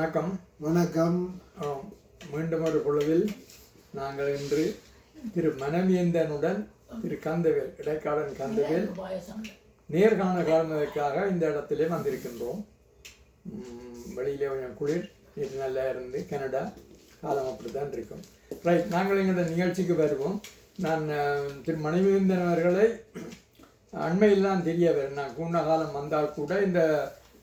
வணக்கம். வணக்கம். மீண்டும் ஒரு குழுவில் நாங்கள் இன்று திரு மனவேந்தனுடன் திரு கந்தவேல் இடைக்காலன் கந்தவேல் நேர்காண காரணத்துக்காக இந்த இடத்திலே வந்திருக்கின்றோம். வெளியிலே கொஞ்சம் குளிர் இது நல்லா இருந்து கனடா காலம் அப்படித்தான் இருக்கும். ரைட் நாங்கள் எங்களோட நிகழ்ச்சிக்கு வருவோம். நான் திரு மணிவேந்தன் அவர்களை அண்மையில் தான் தெரிய வரும் நான் கூண்ட காலம் வந்தால் கூட இந்த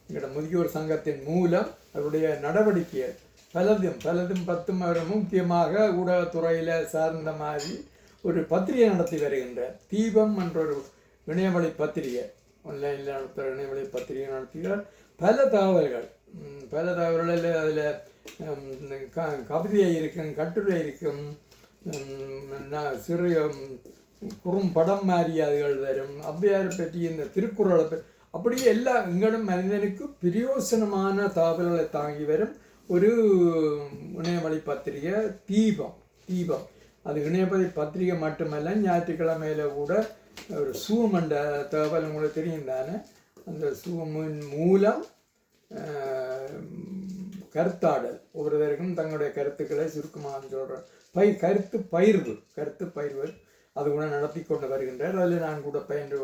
எங்களோட முதியோர் சங்கத்தின் மூலம் அவருடைய நடவடிக்கை பலதும் பலதும் பத்தும் அவர் முக்கியமாக ஊடகத்துறையில் சார்ந்த மாதிரி ஒரு பத்திரிகை நடத்தி வருகின்றார். தீபம் என்ற ஒரு இணையவழி பத்திரிகை ஆன்லைனில் நடத்துகிற இணையவழி பத்திரிகை நடத்துகிறார். பல தகவல்கள் பல தகவல்களில் அதில் கவிதை இருக்கும் கட்டுரை இருக்கும் சிறு ம், குறும்படம் மாதிரி அதுகள் வரும். அவ்வையாரை பற்றி இந்த திருக்குறளை பற்றி அப்படியே எல்லா எங்களும் மனிதனுக்கு பிரயோசனமான தகவல்களை தாங்கி வரும் ஒரு இணையவழி பத்திரிகை தீபம் தீபம். அது இணையவழி பத்திரிகை மட்டுமல்ல ஞாயிற்றுக்கிழமையில் கூட ஒரு சூம் என்ற தகவல் உங்களுக்கு தெரியும் தானே? அந்த சூமின் மூலம் கருத்தாடல். ஒவ்வொருவருக்கும் தங்களுடைய கருத்துக்களை சுருக்கமாக சொல்கிற பை கருத்து பயிர்வு கருத்து பயிர்வு. அது கூட நடத்தி கொண்டு வருகின்றார். அதில் நான் கூட பயின்று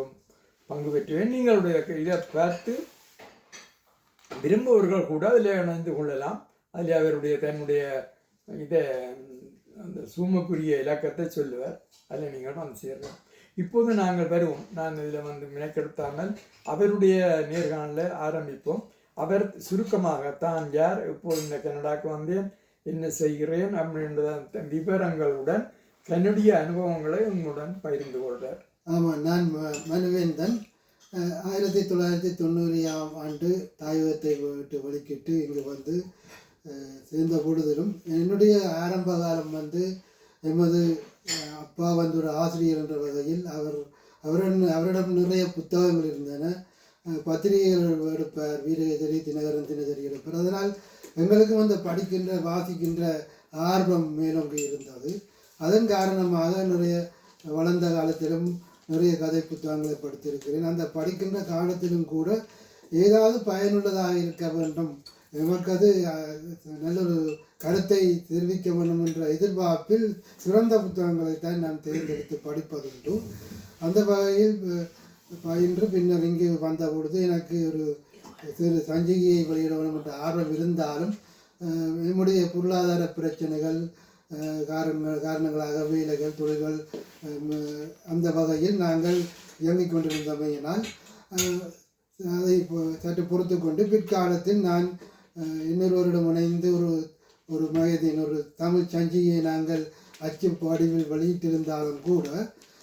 பங்கு பெற்றுவேன் நீங்களுடைய இதை பார்த்து விரும்புபவர்கள் கூட அதில் இணைந்து கொள்ளலாம். அதில் அவருடைய தன்னுடைய இதை அந்த சூமக்குரிய இலக்கத்தை சொல்லுவார். அதில் நீங்கள் வந்து சேரலாம். இப்போது நாங்கள் வருவோம். நான் இதில் வந்து மினக்கெடுத்தாமல் அவருடைய நேர்காணலை ஆரம்பிப்போம். அவர் சுருக்கமாக தான் யார் இப்போது இந்த கனடாக்கு வந்தேன்? என்ன செய்கிறேன்? அப்படின்ற அந்த விவரங்களுடன் தன்னுடைய அனுபவங்களை உங்களுடன் பகிர்ந்து கொள்கிறார் ஆமாம் நான் ம- மனுவேந்தன். ஆயிரத்தி தொள்ளாயிரத்தி தொண்ணூறாம் ஆண்டு தாயகத்தை விட்டு வெளிக்கிட்டு இங்கே வந்து சேர்ந்த பொழுதிலும் என்னுடைய ஆரம்ப காலம் வந்து எமது அப்பா வந்து ஒரு ஆசிரியர் என்ற வகையில் அவர் அவரின் அவரிடம் நிறைய புத்தகங்கள் இருந்தன. பத்திரிகைகள் எடுப்பார் வீரகேசரி தினகரன் தினசரி எடுப்பார். அதனால் எங்களுக்கு வந்து படிக்கின்ற வாசிக்கின்ற ஆர்வம் மேலோங்கி இருந்தது. அதன் காரணமாக நிறைய வளர்ந்த காலத்திலும் நிறைய கதை புத்தகங்களை படித்திருக்கிறேன். அந்த படிக்கின்ற காலத்திலும் கூட ஏதாவது பயனுள்ளதாக இருக்க வேண்டும். எமக்கு அது நல்ல ஒரு கருத்தை தெரிவிக்க வேண்டும் என்ற எதிர்பார்ப்பில் சிறந்த புத்தகங்களைத்தான் நான் தேர்ந்தெடுத்து படிப்பதுண்டு. அந்த வகையில் பயின்று பின்னர் இங்கு வந்த பொழுது எனக்கு ஒரு சிறு சஞ்சிகையை வெளியிட வேண்டும் என்ற ஆர்வம் இருந்தாலும் என்னுடைய நம்முடைய பொருளாதார பிரச்சனைகள் காரணங்கள் காரணங்களாக வேலைகள் தொழில்கள் அந்த வகையில் நாங்கள் இயங்கிக் கொண்டிருந்தமையினால் அதை சற்று பொறுத்து கொண்டு பிற்காலத்தில் நான் இன்னொருவரிடம் இணைந்து ஒரு ஒரு மகதின் ஒரு தமிழ் சஞ்சிகையை நாங்கள் அச்சு வடிவில் வெளியிட்டிருந்தாலும் கூட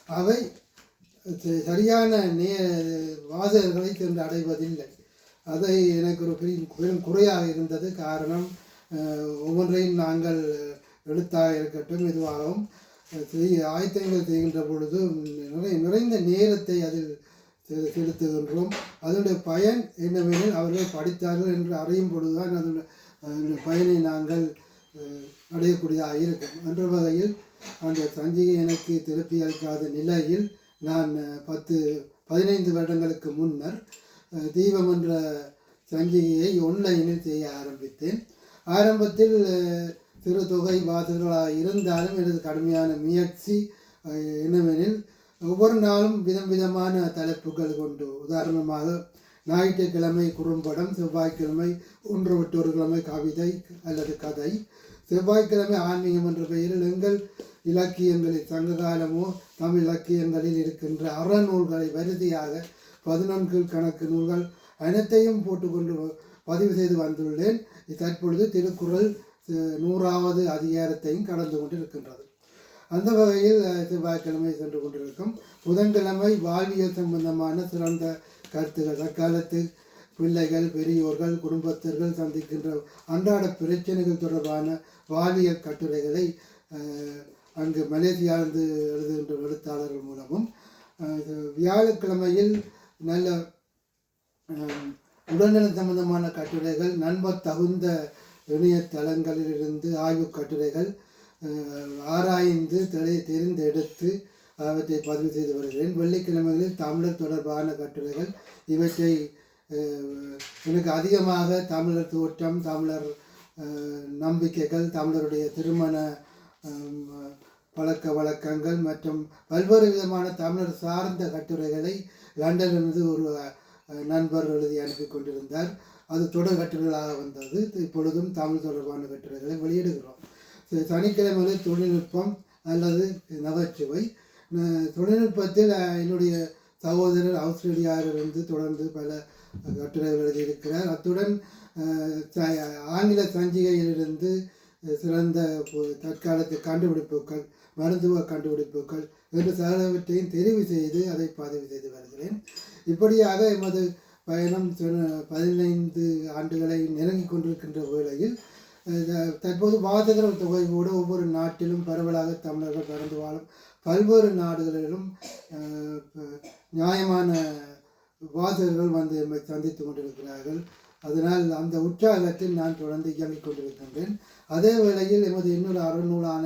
அவை ச- சரியான நே வாசகர்களை சென்று அடைவதில்லை. அதை எனக்கு ஒரு பெரிய பெரும் குறையாக இருந்தது. காரணம் ஒவ்வொன்றையும் நாங்கள் எழுத்தாக இருக்கட்டும் இதுவாகவும் செய்ய ஆயத்தங்கள் செய்கின்ற பொழுது நிறை நிறைந்த நேரத்தை அதில் செ- செலுத்துகின்றோம். அதனுடைய பயன் என்னவெனில் அவர்கள் படித்தார்கள் என்று அறியும் பொழுதுதான் அதனுடைய பயனை நாங்கள் அடையக்கூடியதாக இருக்கும். என்ற வகையில் அந்த சஞ்சிகை எனக்கு திருப்பி அளிக்காத நிலையில் நான் பத்து பதினைந்து வருடங்களுக்கு முன்னர் தீபம் என்ற சஞ்சிகையை ஒன்லைனில் செய்ய ஆரம்பித்தேன். ஆரம்பத்தில் சிறு தொகை வாசகர்களாக இருந்தாலும் எனது கடுமையான முயற்சி என்னவெனில் ஒவ்வொரு நாளும் விதம் விதமான தலைப்புகள் கொண்டு உதாரணமாக ஞாயிற்றுக்கிழமை குறும்படம் செவ்வாய்க்கிழமை ஒன்று விட்டு ஒரு கிழமை கவிதை அல்லது கதை. செவ்வாய்க்கிழமை ஆன்மீகம் என்ற பெயரில் எங்கள் இலக்கியங்களில் சங்ககாலமோ தமிழ் இலக்கியங்களில் இருக்கின்ற அறநூல்களை வரிசையாக பதினான்கு கணக்கு நூல்கள் அனைத்தையும் போட்டுக்கொண்டு பதிவு செய்து வந்துள்ளேன். தற்பொழுது திருக்குறள் நூறாவது அதிகாரத்தையும் கடந்து கொண்டிருக்கின்றது. அந்த வகையில் செவ்வாய்க்கிழமை சென்று கொண்டிருக்கும் புதன்கிழமை வாழ்வியல் சம்பந்தமான சிறந்த கருத்துக்கள் தற்காலத்து பிள்ளைகள் பெரியோர்கள் குடும்பத்தர்கள் சந்திக்கின்ற அன்றாட பிரச்சனைகள் தொடர்பான வாழ்வியல் கட்டுரைகளை அங்கு மலேசியாவிலிருந்து எழுதுகின்ற எழுத்தாளர்கள் மூலமும் இது வியாழக்கிழமையில் நல்ல உடல்நலம் சம்பந்தமான கட்டுரைகள் நண்பர் தகுந்த இணையதளங்களிலிருந்து ஆய்வு கட்டுரைகள் ஆராய்ந்து தெளி தெரிந்தெடுத்து அவற்றை பதிவு செய்து வருகிறேன். வெள்ளிக்கிழமைகளில் தமிழர் தொடர்பான கட்டுரைகள். இவற்றை எனக்கு அதிகமாக தமிழர் தோற்றம் தமிழர் நம்பிக்கைகள் தமிழருடைய திருமண பழக்க வழக்கங்கள் மற்றும் பல்வேறு விதமான தமிழர் சார்ந்த கட்டுரைகளை லண்டனிலிருந்து ஒரு நண்பர் எழுதி அனுப்பி கொண்டிருந்தார். அது தொடர் கட்டுரைகளாக வந்தது. இப்பொழுதும் தமிழ் தொடர்பான கட்டுரைகளை வெளியிடுகிறோம். சனிக்கிழமை தொழில்நுட்பம் அல்லது நகைச்சுவை. தொழில்நுட்பத்தில் என்னுடைய சகோதரர் ஆஸ்திரேலியாவிலிருந்து தொடர்ந்து பல கட்டுரைகள் எழுதியிருக்கிறார். அத்துடன் ச- ஆங்கில சஞ்சிகையிலிருந்து சிறந்த தற்காலத்து கண்டுபிடிப்புகள் மருத்துவ கண்டுபிடிப்புகள் என்று சிலவற்றையும் தெரிவு செய்து அதை பதிவு செய்து வருகிறேன். இப்படியாக எமது பயணம் பதினைந்து ஆண்டுகளை நெருங்கிக் கொண்டிருக்கின்ற வேளையில் த- தற்போது வாசகர் தொகை கூட ஒவ்வொரு நாட்டிலும் பரவலாக தமிழர்கள் பறந்து வாழும் பல்வேறு நாடுகளிலும் நியாயமான வாதகர்கள் வந்து எம்மை சந்தித்து கொண்டிருக்கிறார்கள். அதனால் அந்த உற்சாகத்தில் நான் தொடர்ந்து இயங்கிக் கொண்டிருக்கின்றேன். அதே வேளையில் எமது இன்னொரு அறநூலான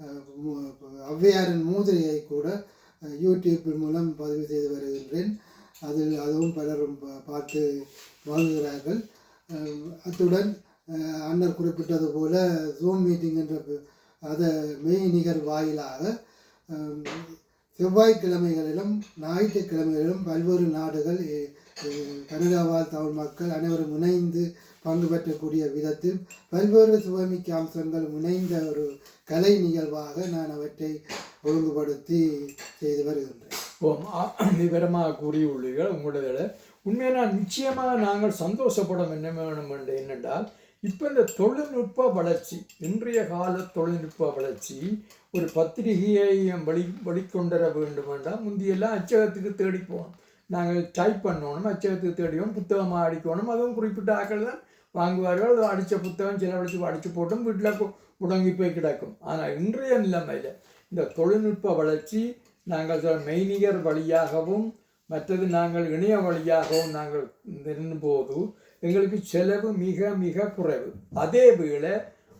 அஹ், ஔவையாரின் மூதிரையை கூட யூடியூப்பின் யூடியூப் மூலம் பதிவு செய்து வருகின்றேன். அதில் அதுவும் பலரும் பார்த்து வாழ்கிறார்கள். அத்துடன் அன்னர் அண்ணர் குறிப்பிட்டது போல ஜூம் மீட்டிங் என்ற அதை மெய்நிகர் வாயிலாக செவ்வாய்க்கிழமைகளிலும் ஞாயிற்றுக்கிழமைகளிலும் பல்வேறு நாடுகள் கனடாவால் தமிழ் மக்கள் அனைவரும் இணைந்து பங்கு பெற்றக்கூடிய விதத்தில் பல்வேறு சுவைமிக்க அம்சங்கள் இணைந்த ஒரு கலை நிகழ்வாக நான் அவற்றை ஒழுங்குபடுத்தி செய்து வருகின்றேன். விவரமாக கூறியுள்ளீர்கள் உங்களுடைய உண்மையான நிச்சயமாக நாங்கள் சந்தோஷப்படும் என்ன வேணும் என்று என்னென்றால் இப்போ இந்த தொழில்நுட்ப வளர்ச்சி இன்றைய கால தொழில்நுட்ப வளர்ச்சி ஒரு பத்திரிகையை வழி வழிகொண்டர வேண்டும் என்றால் முந்தியெல்லாம் அச்சகத்துக்கு தேடி போகணும். நாங்கள் டைப் பண்ணணும் அச்சகத்துக்கு தேடிவோம் புத்தகமாக அடிக்கணும் அதுவும் குறிப்பிட்ட ஆட்கள் தான் வாங்குவார்கள். அது அடித்த புத்தகம் செலவழித்து அடித்து போட்டும் வீட்டில் முடங்கி போய் கிடக்கும். ஆனால் இன்றைய நிலைமையில் இந்த தொழில்நுட்ப வளர்ச்சி நாங்கள் சொல் மெய்நிகர் வழியாகவும் மற்றது நாங்கள் இணைய வழியாகவும் நாங்கள் இருந்தபோது எங்களுக்கு செலவு மிக மிக குறைவு. அதே வேளை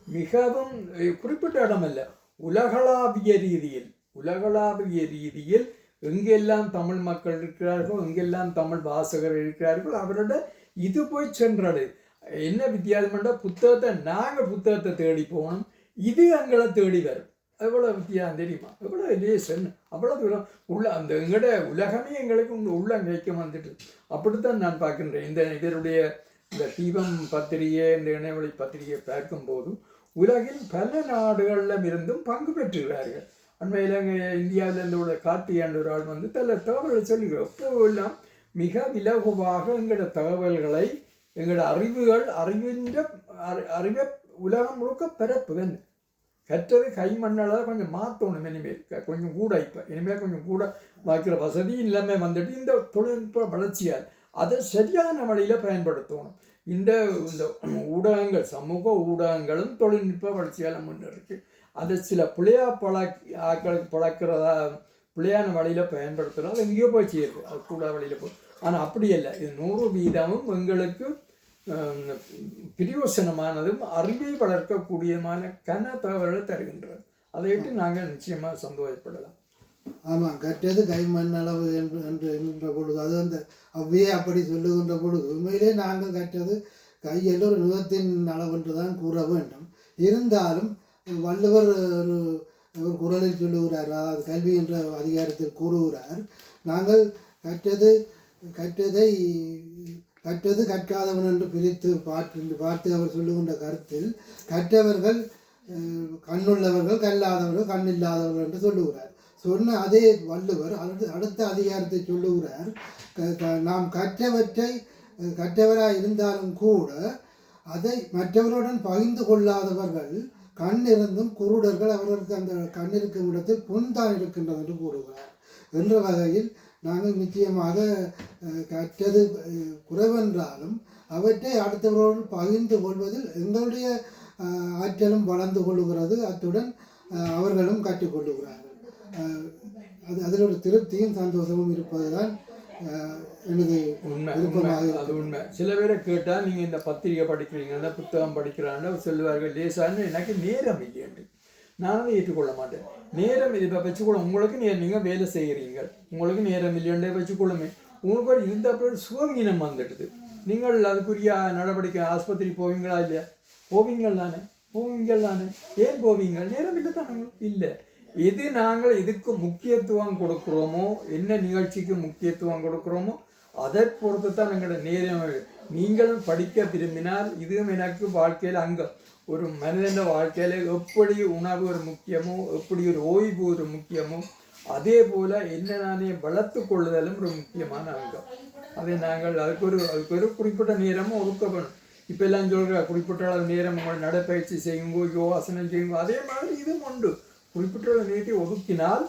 மிகவும் அஹ், குறிப்பிட்ட இடமல்ல உலகளாவிய ரீதியில் உலகளாவிய ரீதியில் எங்கெல்லாம் தமிழ் மக்கள் இருக்கிறார்களோ எங்கெல்லாம் தமிழ் வாசகர் இருக்கிறார்களோ அவரோட இது போய் சென்றது. என்ன வித்தியாசம்ன்றால் புத்தகத்தை நாங்கள் புத்தகத்தை தேடி போகணும். இது எங்களை தேடி வரும். எவ்வளோ வித்தியாசம் தெரியுமா? எவ்வளோ லேசன் அவ்வளோ தூரம் உள்ள அந்த எங்களோட உலகமே எங்களுக்கு உங்க உள்ள கிடைக்க வந்துட்டு. அப்படித்தான் நான் பார்க்கின்றேன். இந்த இதனுடைய இந்த தீபம் பத்திரிகை இந்த இணையவழி பத்திரிகையை பார்க்கும்போது உலகில் பல நாடுகளிலும் இருந்தும் பங்கு பெற்றுகிறார்கள். அண்மையில் எங்கள் இந்தியாவில் உள்ள கார்த்திகேயன் ஒரு ஆள் வந்து தல தகவல்களை சொல்லுகிறோம் எப்போவெல்லாம் மிக இலகுவாக எங்களோட தகவல்களை எங்களோட அறிவுகள் அறிவின்ற அறிவை உலகம் முழுக்க பரப்புதன் கற்றது கை மண்ணளவு கொஞ்சம் மாற்றணும் இனிமேல். க- கொஞ்சம் கூட இப்போ. இனிமேல் கொஞ்சம் கூட வைக்கிற வசதி இல்லாமல் வந்துட்டு இந்த தொழில்நுட்ப வளர்ச்சியால் அதை சரியான வழியில் பயன்படுத்தணும். இந்த இந்த ஊடகங்கள் சமூக ஊடகங்களும் தொழில்நுட்ப வளர்ச்சியால் முன்னேறிருக்கு. அதை சில பிள்ளையா பழக் ஆக்களுக்கு பழக்கிறதா பிள்ளையான வழியில் பயன்படுத்துகிறோம் அது எங்கேயோ போய் சேருது. அது கூட வழியில் போய் ஆனால் அப்படி இல்லை இது நூறு வீதமும் எங்களுக்கு பிரியோசனமானதும் அறிவை வளர்க்கக்கூடியமான கன தகவல்களை தருகின்றது அதையிட்டு நாங்கள் நிச்சயமாக சந்தோஷப்படலாம். ஆமாம் கற்றது கை மண்ணளவு என்று என்று என்கின்ற பொழுது அது அந்த அவ்வியே அப்படி சொல்லுகின்ற பொழுது உண்மையிலே நாங்கள் கற்றது கையில் ஒரு நுகத்தின் அளவென்று தான் கூற வேண்டும். இருந்தாலும் வள்ளுவர் ஒரு ஒரு குரலில் சொல்லுகிறார் அதாவது கல்வி என்ற அதிகாரத்தில் கூறுகிறார் நாங்கள் கற்றது கற்றதை கற்றது கற்காதவன் என்று பிரித்து பார்த்து பார்த்து அவர் சொல்லுகின்ற கருத்தில் கற்றவர்கள் கண்ணுள்ளவர்கள் கல்லாதவர்கள் கண் இல்லாதவர்கள் என்று சொல்லுகிறார். சொன்ன அதே வள்ளுவர் அடுத்த அடுத்த அதிகாரத்தை சொல்லுகிறார். க- க- நாம் கற்றவற்றை கற்றவராக இருந்தாலும் கூட அதை மற்றவருடன் பகிர்ந்து கொள்ளாதவர்கள் கண் இருந்தும் குருடர்கள் அவர்களுக்கு அந்த கண் இருக்கும் இடத்தில் புண்தான் இருக்கின்றது என்று கூறுகிறார். என்ற வகையில் நாங்கள் நிச்சயமாக கற்றது குறைவென்றாலும் அவற்றை அடுத்தவரோடு பகிர்ந்து கொள்வதில் எங்களுடைய ஆற்றலும் வளர்ந்து கொள்ளுகிறது. அத்துடன் அவர்களும் கற்றுக்கொள்ளுகிறார்கள் அது அதில் ஒரு திருப்தியும் சந்தோஷமும் இருப்பதுதான் எனது உண்மை அது உண்மை. சில பேரை கேட்டால் நீங்கள் இந்த பத்திரிகை படிக்கிறீங்கன்னா புத்தகம் படிக்கிறான்னு சொல்லுவார்கள். லேசான்னு எனக்கு நேரம் இல்லையன்று நானும் ஏற்றுக்கொள்ள மாட்டேன் நேரம் இப்போ வச்சுக்கொள்ள உங்களுக்கு நேரம் நீங்கள் வேலை செய்கிறீங்க உங்களுக்கு நேரம் இல்லையன்றே வச்சுக்கொள்ளுமே உங்களுக்கு இருந்த அப்புறம் சுகவீனம் வந்துடுது. நீங்கள் அதுக்குரிய நடவடிக்கை ஆஸ்பத்திரி போவீங்களா இல்லையா? போவீங்கள் தானே? போவீங்கள் தானே? ஏன் போவீங்கள்? நேரம் இல்லை தானே? இல்லை. எது நாங்கள் இதுக்கு முக்கியத்துவம் கொடுக்குறோமோ என்ன நிகழ்ச்சிக்கு முக்கியத்துவம் கொடுக்குறோமோ அதை பொறுத்து தான் எங்களோட நேரம். நீங்கள் படிக்க விரும்பினால் இதுவும் எனக்கு வாழ்க்கையில் அங்கம். ஒரு மனிதன வாழ்க்கையில் எப்படி உணவு ஒரு முக்கியமோ எப்படி ஒரு ஓய்வு ஒரு முக்கியமோ அதே போல் என்ன நானே வளர்த்து கொள்ளுதலும் ஒரு முக்கியமான அங்கம். அதை நாங்கள் அதுக்கு ஒரு அதுக்கு ஒரு குறிப்பிட்ட நேரமும் ஒதுக்கப்படும் இப்போ எல்லாம் சொல்கிற குறிப்பிட்ட அளவு நேரம் உங்கள் நடைப்பயிற்சி செய்யுங்கோ யோகாசனம் செய்யுங்கோ அதே மாதிரி இதுவும் உண்டு. குறிப்பிட்ட அளவு நேரத்தை ஒதுக்கினால்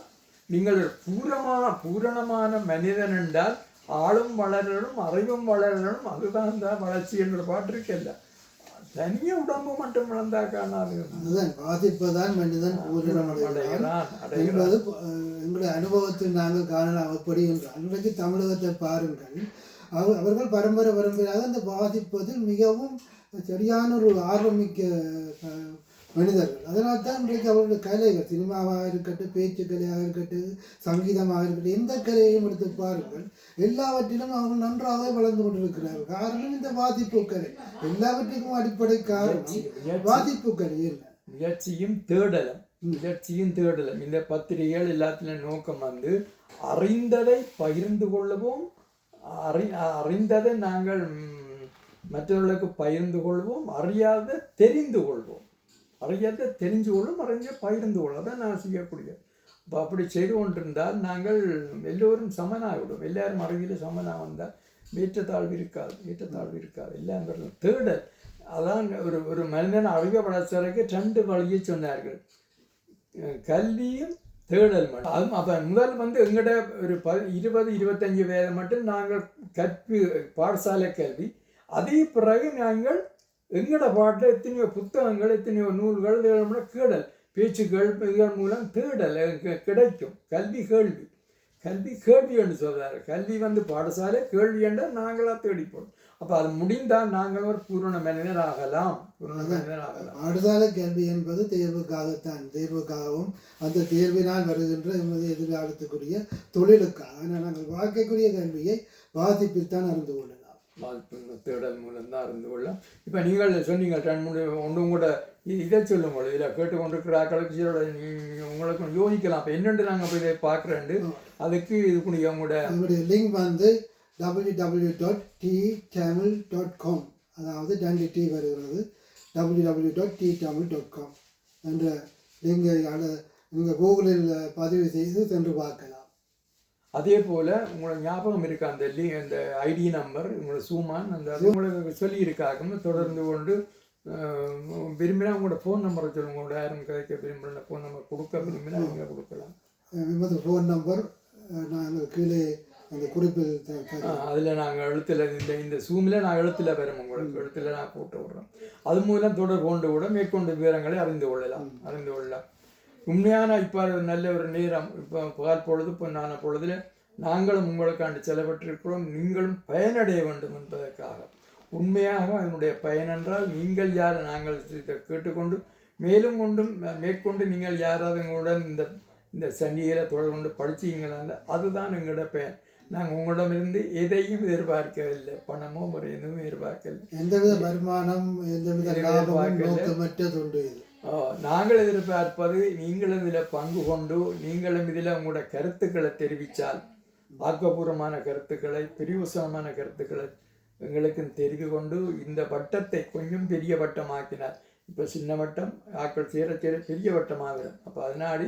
நீங்கள் ஒரு பூரமான பூரணமான மனிதன் என்றால் ஆளும் வளரணும் அறிவும் வளரணும் அதுதான் தான் வளர்ச்சி என்ற பாட்டு இருக்கல்ல தனிய உடம்பு மட்டும் வளர்ந்தா காணாது. அதுதான் பாதிப்பதான் மனிதன் பூரணமடைகிறான் அடைகிறான் என்பது எங்களுடைய அனுபவத்தில் நாங்கள் காணலாம் எப்படி என்றால் இன்றைக்கு தமிழகத்தை பாருங்கள். அவ- அவர்கள் பரம்பரை பரம்பரையாக அந்த பாதிப்பதில் மிகவும் சரியான ஒரு ஆர்வமிக்க மனிதர்கள். அதனால் தான் இன்றைக்கு அவர்களுடைய கலைகள் சினிமாவாக இருக்கட்டும் பேச்சு கலையாக இருக்கட்டும் சங்கீதமாக இருக்கட்டும் எந்த கலையையும் எடுத்து பாருங்கள் எல்லாவற்றிலும் அவர்கள் நன்றாக வளர்ந்து கொண்டிருக்கிறார்கள். காரணம் இந்த பாதிப்பு கலை எல்லாவற்றுக்கும் அடிப்படை காரணம் பாதிப்பு கலை என்ன? முயற்சியும் தேடலும் முயற்சியும் தேடலும். இந்த பத்திரிகைகள் எல்லாத்திலும் நோக்கம் வந்து அறிந்ததை பகிர்ந்து கொள்ளவும். அறி அறிந்ததை நாங்கள் மற்றவர்களுக்கு பகிர்ந்து கொள்வோம். அறியாத தெரிந்து கொள்வோம். அறியாத தெரிஞ்சு கொள்ளும் அறிஞ்ச பகிர்ந்து கொள்ள தான் நான் செய்யக்கூடிய. இப்போ அப்படி செய்து கொண்டிருந்தால் நாங்கள் எல்லோரும் சமனாகிவிடும். எல்லாரும் அறிவியில் சமனாக வந்தால் ஏற்றத்தாழ்வு இருக்காது ஏற்றத்தாழ்வு இருக்காது. எல்லாம் வரலாம் தேடல். அதான் ஒரு ஒரு மனிதன் அறிவை வளர்ச்சிக்கு ரெண்டு வழியை சொன்னார்கள். கல்வியும் தேடல் மட்டும். அதுவும் அப்போ முதல் வந்து எங்கட ஒரு ப இருபது இருபத்தஞ்சி வயது மட்டும் நாங்கள் கற்பி பாடசாலை கல்வி. அதே பிறகு நாங்கள் எங்கட பாட்டில் எத்தனையோ புத்தகங்கள் எத்தனையோ நூல்கள் இதெல்லாம் கேடல். பேச்சுக்கள் இதன் மூலம் தேடல் கிடைக்கும். கல்வி கேள்வி. கல்வி கேள்வி என்று சொல்கிறார் கல்வி வந்து பாடசாலை கேள்வி என்றால் நாங்களாக தேடிப்போம் அப்போ அது முடிந்தால் நாங்கள் ஒரு பூரண மனிதர் ஆகலாம். பூரண மனிதர் ஆகலாம். பாடசாலை கல்வி என்பது தேர்வுக்காகத்தான் தேர்வுக்காகவும் அந்த தேர்வினால் வருகின்ற எமது எதிர்காலத்துக்குரிய தொழிலுக்காக. ஆனால் நாங்கள் வாழ்க்கைக்குரிய கல்வியை வாசிப்பில் தான் அறிந்து கொள்ளலாம் தேடல் மூலம் தான் அறிந்து கொள்ளலாம். இப்போ நீங்கள் சொன்னீங்க மூணு ஒன்றும் கூட இதை சொல்லுங்க இதில் கேட்டுக்கொண்டிருக்கிற ஆக்களுக்கு சிலரோட நீ- உங்களுக்கு யோசிக்கலாம். இப்போ என்னென்று நாங்கள் போய் இதை பார்க்குறேன்ட்டு அதுக்கு இதுக்குரிய உங்களோட எங்களுடைய லிங்க் வந்து W W dot T Tamil dot com அதாவது ரெண்டு டி வருகிறது. W W dot T Tamil dot com என்ற லிங்கை நீங்கள் கூகுளில் பதிவு செய்து சென்று பார்க்கலாம். அதே போல் உங்களுக்கு ஞாபகம் இருக்கா? அந்த லி அந்த ஐடி நம்பர் உங்களோட சூமான் அந்த உங்களுக்கு சொல்லியிருக்காங்க தொடர்ந்து கொண்டு விரும்பினா உங்களோட ஃபோன் நம்பரை சொல்லுங்க. உங்களோட யாரும் கிடைக்க விரும்புகிற ஃபோன் நம்பர் கொடுக்க விரும்பினா நீங்கள் கொடுக்கலாம். எமது ஃபோன் நம்பர் நாங்கள் கீழே அந்த குறிப்பில். அதில் நாங்கள் எழுத்தில் இந்த இந்த சூமில் நான் எழுத்தில் வரும் உங்களுக்கு. எழுத்தில் நான் போட்டு விடுறோம். அது மூலம் தொடர்பு கொண்டு கூட மேற்கொண்டு விவரங்களை அறிந்து கொள்ளலாம். அறிந்து கொள்ளலாம். உண்மையான இப்போ நல்ல ஒரு நேரம். இப்போ பகல் பொழுது பொன்னான பொழுதுல நாங்களும் உங்களுக்காண்டு செலவிட்டிருக்கிறோம் நீங்களும் பயனடைய வேண்டும் என்பதற்காக. உண்மையாக அதனுடைய பயன் என்றால் நீங்கள் யார்? நாங்கள் கேட்டுக்கொண்டு மேலும் கொண்டும் மேற்கொண்டு நீங்கள் யாராவது எங்களுடன் இந்த இந்த சண்டிகையில் தொடர்பு கொண்டு படிச்சீங்களா அதுதான் எங்களோட பயன். நாங்கள் உங்களிடமிருந்து எதையும் எதிர்பார்க்கவில்லை. பணமோ ஒரு எதுவும் எதிர்பார்க்கவில்லை. எந்தவித வருமானம் எந்தவித லாபமும் நாங்கள் எதிர்பார்ப்பது நீங்களும் இதில் பங்கு கொண்டு நீங்களும் இதில் உங்களோட கருத்துக்களை தெரிவித்தால் ஆக்கப்பூர்வமான கருத்துக்களை பிரிவுசனமான கருத்துக்களை எங்களுக்கும் தெரிந்து கொண்டு இந்த வட்டத்தை கொஞ்சம் பெரிய வட்டமாக்கினார் இப்போ சின்ன வட்டம் ஆக்கள் சேர சேர பெரிய வட்டமாகிடும் அப்போ அதனாடி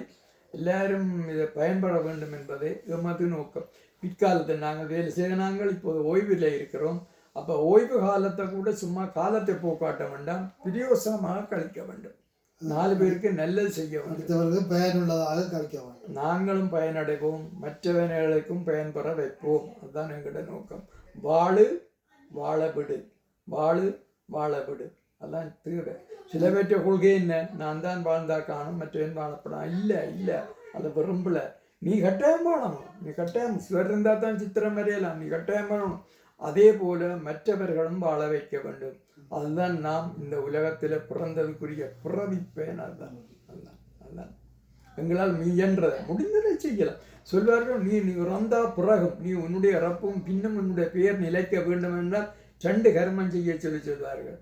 எல்லாரும் இதை பயன்பட வேண்டும் என்பதே எமது நோக்கம். பிற்காலத்தில் நாங்கள் வேலை செய்த நாங்கள் இப்போது ஓய்வில் இருக்கிறோம். அப்போ ஓய்வு காலத்தை கூட சும்மா காலத்தை போக்காட்ட வேண்டாம் பிரியோசனமாக கழிக்க வேண்டும். நாலு பேருக்கு நல்லது செய்ய வேண்டும். அடுத்தவர்களுக்கு பயனுள்ளதாக கழிக்க வேண்டும். நாங்களும் பயனடைவோம். மற்றவர்களுக்கும் பயன்பெற வைப்போம். அதுதான் எங்களோட நோக்கம். வாழு வாழ விடு வாழு வாழ விடு அதான் தேவை. சில பேற்ற கொள்கை என்ன? நான் தான் வாழ்ந்தா காணும். மற்றவன் வாழப்படாம் இல்லை இல்லை. அதை விரும்பல. நீ கட்டாயம் வாழணும். நீ கட்டாயம் சிவர் இருந்தால் தான் சித்திரம் வரையலாம். நீ கட்டாயம் வாழணும். அதே போல மற்றவர்களும் வாழ வைக்க வேண்டும். அதுதான் நாம் இந்த உலகத்தில் பிறந்ததுக்குரிய பிறவிப்பேன் அதுதான் அதுதான் அதுதான். எங்களால் முயன்றதை முடிந்ததை செய்யலாம். சொல்வார்கள் நீ நீ இறந்தா பிறகும் நீ உன்னுடைய இறப்பும் பின்னும் உன்னுடைய பெயர் நிலைக்க வேண்டும் என்றால் ரெண்டு கர்மம் செய்ய சொல்லி சொல்வார்கள்.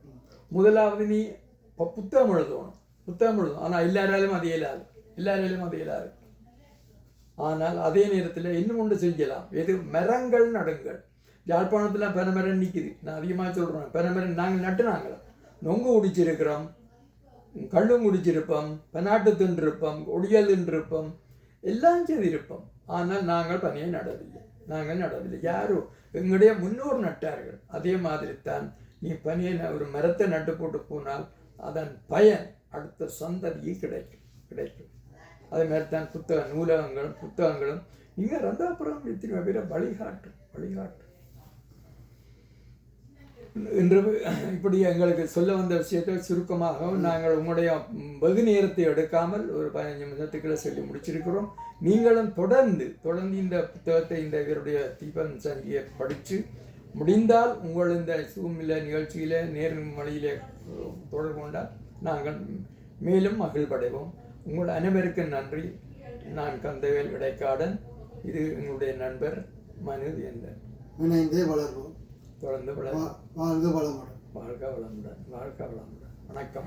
முதலாவது நீ இப்போ புத்தகம் எழுதணும். புத்தகம் எழுதணும். ஆனால் எல்லாராலும் அது இயலாது. எல்லாராலும் அது இயலாது. ஆனால் அதே நேரத்தில் இன்னும் ஒன்று செய்யலாம். எது? மரங்கள் நடுங்கள். யாழ்ப்பாணத்தில் பெனமரம் நிற்கிது நான் அதிகமாக சொல்கிறேன் பெரமரன் நாங்கள் நட்டுனாங்களா நொங்கு குடிச்சிருக்கிறோம். கள்ளும் குடிச்சிருப்போம். பெனாட்டு தின்றிருப்போம். ஒடியல் தின்றிருப்போம். எல்லாம் செய்திருப்போம். ஆனால் நாங்கள் பனியை நடவில்லை. நாங்கள் நடவில்லை. யாரும் எங்களுடைய முன்னோர் நட்டார்கள். அதே மாதிரி தான் நீ பனியை ஒரு மரத்தை நட்டு போட்டு போனால் அதன் பயன் அடுத்த சந்ததியை கிடைக்கும். கிடைக்கும். அதே மாதிரி தான் புத்தக நூலகங்களும் புத்தகங்களும் இங்கே ரந்தாபுரம் எத்தனை பேரை வழிகாட்டும். வழிகாட்டும். இன்று இப்படி எங்களுக்கு சொல்ல வந்த விஷயத்தை சுருக்கமாக நாங்கள் உங்களுடைய வெகு நேரத்தை எடுக்காமல் ஒரு பதினஞ்சு நிமிஷத்துக்குள்ள சொல்லி முடிச்சிருக்கிறோம். நீங்களும் தொடர்ந்து தொடர்ந்து இந்த புத்தகத்தை இந்த இவருடைய தீபன் சங்கியை படித்து முடிந்தால் உங்கள் இந்த சூமில நிகழ்ச்சியில் நேர்மொழியிலே தொடர்பு கொண்டால் நாங்கள் மேலும் மகிழ்வடைவோம். உங்கள் அனைவருக்கும் நன்றி. நான் கந்தவேல் இடைக்காடன் இது எங்களுடைய நண்பர் மனு எந்தன் இணைந்தே வளர்வோம். தொடர்ந்து வாழ்க வளமுடன். வாழ்க வளமுடன். வாழ்க வளமுடன். வணக்கம்.